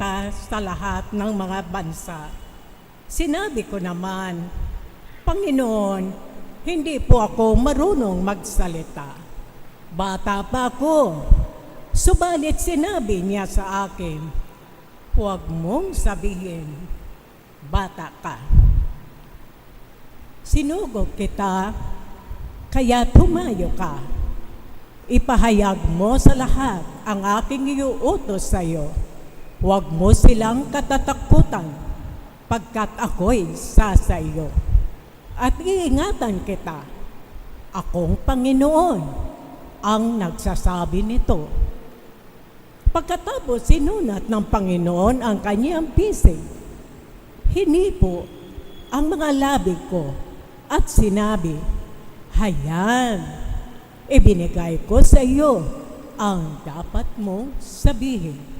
kita sa lahat ng mga bansa. Sinabi ko naman, Panginoon, hindi po ako marunong magsalita. Bata pa ako. Subalit sinabi niya sa akin, huwag mong sabihin, bata ka. Sinugod kita, kaya tumayo ka. Ipahayag mo sa lahat ang aking iuutos sa iyo. Huwag mo silang katatakutan, pagkat ako'y sasa iyo. At iingatan kita, akong Panginoon ang nagsasabi nito. Pagkatapos sinunat ng Panginoon ang kanyang pisig, hinipo ang mga labi ko at sinabi, Hayan, ibinigay ko sa iyo ang dapat mong sabihin.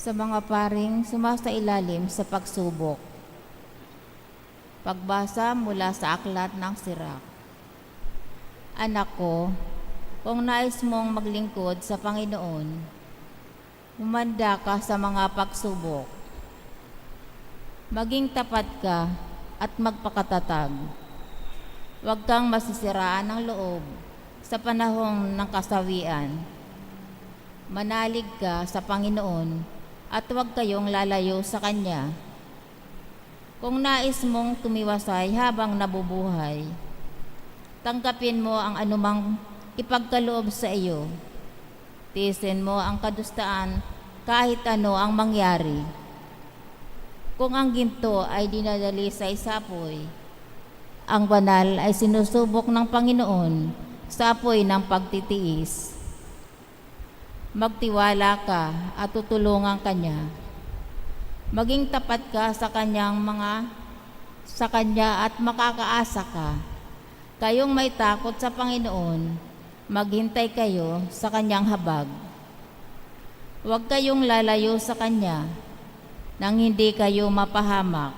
Sa mga paring sumasailalim sa pagsubok. Pagbasa mula sa aklat ng Sirak. Anak ko, kung nais mong maglingkod sa Panginoon, humanda ka sa mga pagsubok. Maging tapat ka at magpakatatag. Huwag kang masisiraan ng loob sa panahong ng kasawian. Manalig ka sa Panginoon at huwag kayong lalayo sa Kanya. Kung nais mong tumiwasay habang nabubuhay, tanggapin mo ang anumang ipagkaloob sa iyo. Tiisin mo ang kadustaan kahit ano ang mangyari. Kung ang ginto ay dinadali sa isapoy, ang banal ay sinusubok ng Panginoon sa apoy ng pagtitiis. Magtiwala ka at tutulungan kanya. Maging tapat ka sa kanyang mga sa kanya at makakaasa ka. Kayong may takot sa Panginoon, maghintay kayo sa kanyang habag. Huwag kayong lalayo sa kanya nang hindi kayo mapahamak.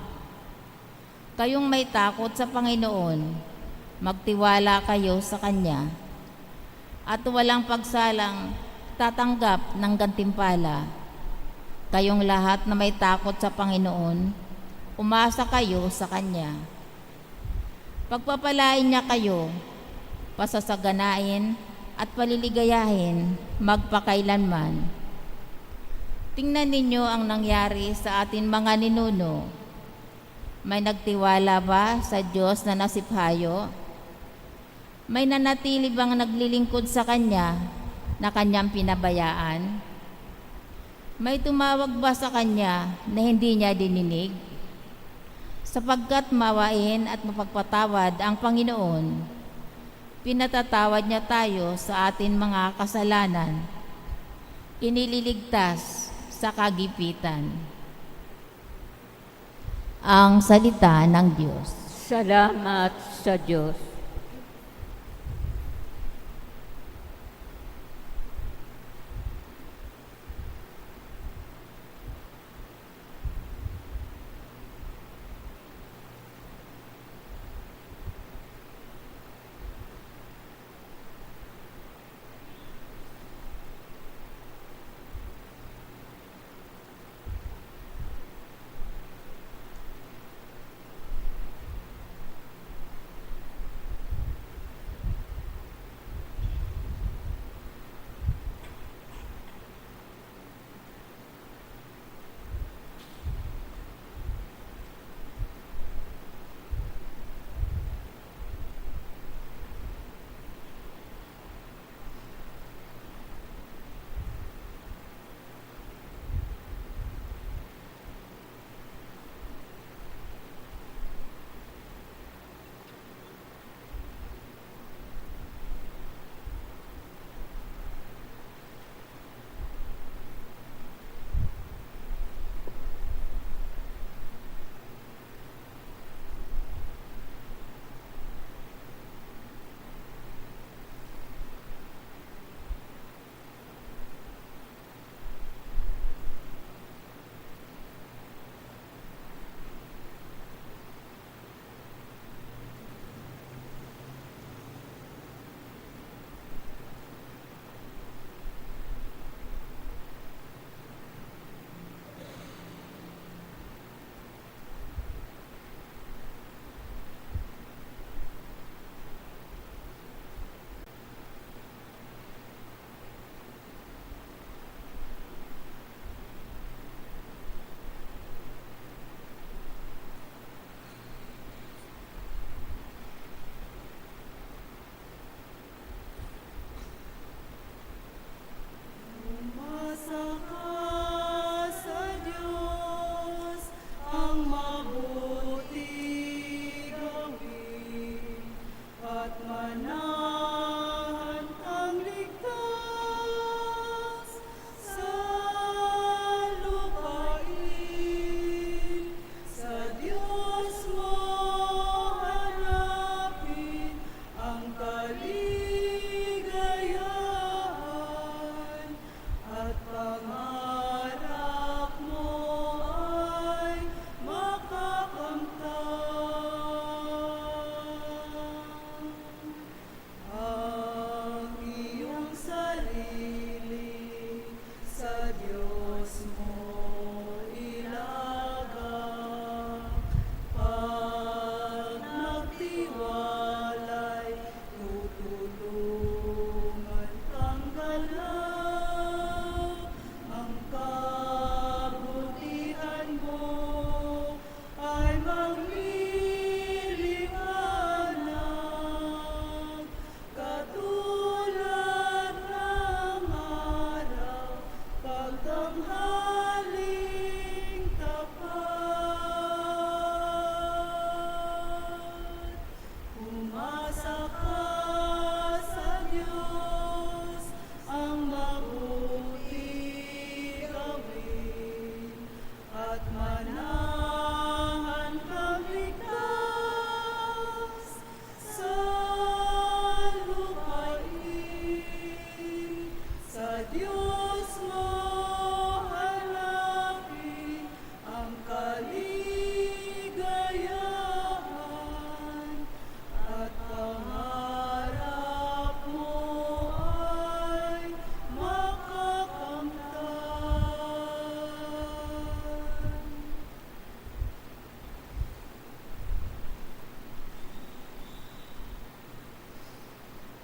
Kayong may takot sa Panginoon, magtiwala kayo sa Kanya. At walang pagsalang tatanggap ng gantimpala. Kayong lahat na may takot sa Panginoon, umasa kayo sa Kanya. Pagpapalain niya kayo, pasasaganain at paliligayahin magpakailanman. Tingnan ninyo ang nangyari sa atin mga ninuno. May nagtiwala ba sa Diyos na nasiphayo? May nanatili bang naglilingkod sa Kanya na Kanyang pinabayaan? May tumawag ba sa Kanya na hindi niya dininig? Sapagkat mawain at mapagpatawad ang Panginoon, pinatatawad niya tayo sa atin mga kasalanan. Inililigtas sa kagipitan. Ang salita ng Diyos. Salamat sa Diyos.